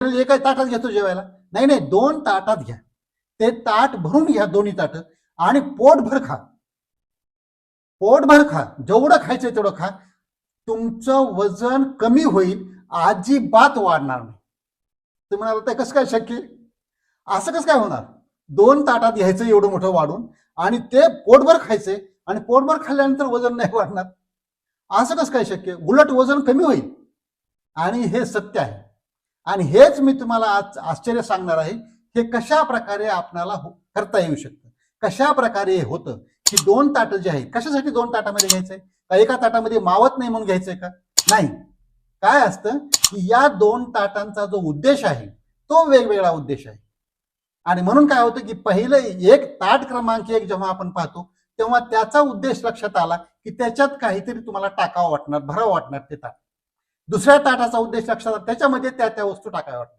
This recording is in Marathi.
म्हणजे एका ताटात घेतो जेवायला. नाही नाही दोन ताटात घ्या. ते ताट भरून घ्या दोन्ही ताट आणि पोटभर खा. पोटभर खा. जेवढं खायचं तेवढं खा. तुमचं वजन कमी होईल अजिबात वाढणार नाही. तुम्ही म्हणाल ते कसं काय शक्य? असं कसं काय होणार? दोन ताटात घ्यायचं एवढं मोठं वाढून आणि ते पोटभर खायचंय आणि पोटभर खाल्ल्यानंतर वजन नाही वाढणार. असं कसं काय शक्य? उलट वजन कमी होईल. आणि हे सत्य आहे. आणि हेच मी तुम्हाला आज आश्चर्य सांगणार आहे हे कशा प्रकारे आपणाला हो- करता येऊ शकतं? कशा प्रकारे हे होतं? की दोन ताटं जे आहे कशासाठी दोन ताटामध्ये घ्यायचंय? का एका ताटामध्ये मावत नाही म्हणून घ्यायचंय का? नाही. काय असतं की या दोन ताटांचा जो उद्देश आहे तो वेगवेगळा उद्देश आहे. आणि म्हणून काय होतं की पहिलं एक ताट क्रमांक एक जेव्हा आपण पाहतो तेव्हा त्याचा उद्देश लक्षात आला की त्याच्यात काहीतरी तुम्हाला टाकावं वाटणार भरावं वाटणार ते ताट. दुसऱ्या ताटाचा उद्देश लक्षात त्याच्यामध्ये त्या त्या वस्तू टाकाव्या